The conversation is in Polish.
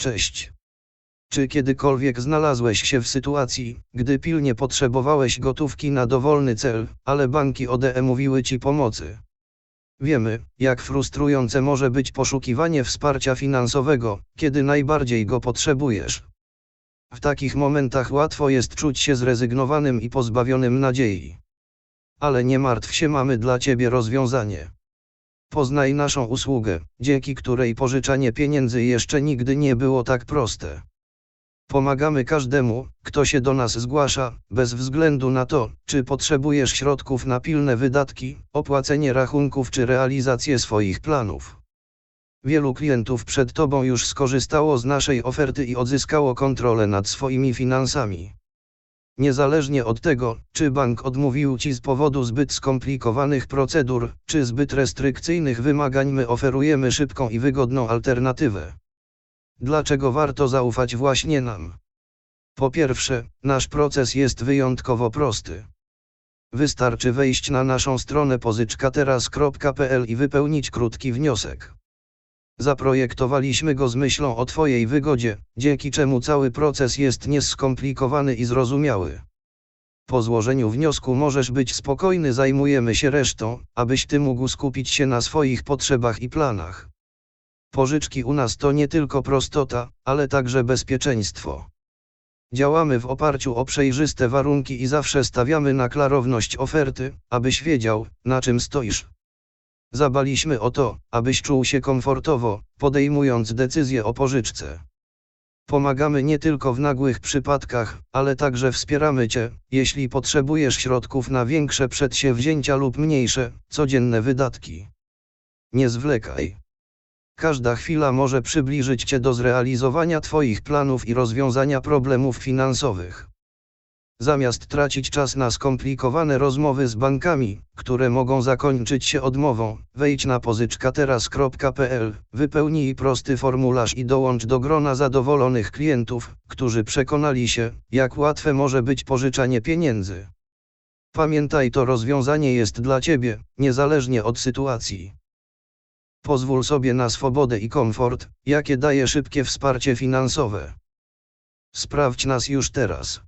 Cześć. Czy kiedykolwiek znalazłeś się w sytuacji, gdy pilnie potrzebowałeś gotówki na dowolny cel, ale banki odmówiły ci pomocy? Wiemy, jak frustrujące może być poszukiwanie wsparcia finansowego, kiedy najbardziej go potrzebujesz. W takich momentach łatwo jest czuć się zrezygnowanym i pozbawionym nadziei. Ale nie martw się, mamy dla Ciebie rozwiązanie. Poznaj naszą usługę, dzięki której pożyczanie pieniędzy jeszcze nigdy nie było tak proste. Pomagamy każdemu, kto się do nas zgłasza, bez względu na to, czy potrzebujesz środków na pilne wydatki, opłacenie rachunków czy realizację swoich planów. Wielu klientów przed Tobą już skorzystało z naszej oferty i odzyskało kontrolę nad swoimi finansami. Niezależnie od tego, czy bank odmówił Ci z powodu zbyt skomplikowanych procedur, czy zbyt restrykcyjnych wymagań, my oferujemy szybką i wygodną alternatywę. Dlaczego warto zaufać właśnie nam? Po pierwsze, nasz proces jest wyjątkowo prosty. Wystarczy wejść na naszą stronę pożyczkateraz.pl i wypełnić krótki wniosek. Zaprojektowaliśmy go z myślą o Twojej wygodzie, dzięki czemu cały proces jest nieskomplikowany i zrozumiały. Po złożeniu wniosku możesz być spokojny, zajmujemy się resztą, abyś Ty mógł skupić się na swoich potrzebach i planach. Pożyczki u nas to nie tylko prostota, ale także bezpieczeństwo. Działamy w oparciu o przejrzyste warunki i zawsze stawiamy na klarowność oferty, abyś wiedział, na czym stoisz. Zabaliśmy o to, abyś czuł się komfortowo, podejmując decyzję o pożyczce. Pomagamy nie tylko w nagłych przypadkach, ale także wspieramy Cię, jeśli potrzebujesz środków na większe przedsięwzięcia lub mniejsze, codzienne wydatki. Nie zwlekaj. Każda chwila może przybliżyć Cię do zrealizowania Twoich planów i rozwiązania problemów finansowych. Zamiast tracić czas na skomplikowane rozmowy z bankami, które mogą zakończyć się odmową, wejdź na pożyczkateraz.pl, wypełnij prosty formularz i dołącz do grona zadowolonych klientów, którzy przekonali się, jak łatwe może być pożyczanie pieniędzy. Pamiętaj, to rozwiązanie jest dla Ciebie, niezależnie od sytuacji. Pozwól sobie na swobodę i komfort, jakie daje szybkie wsparcie finansowe. Sprawdź nas już teraz.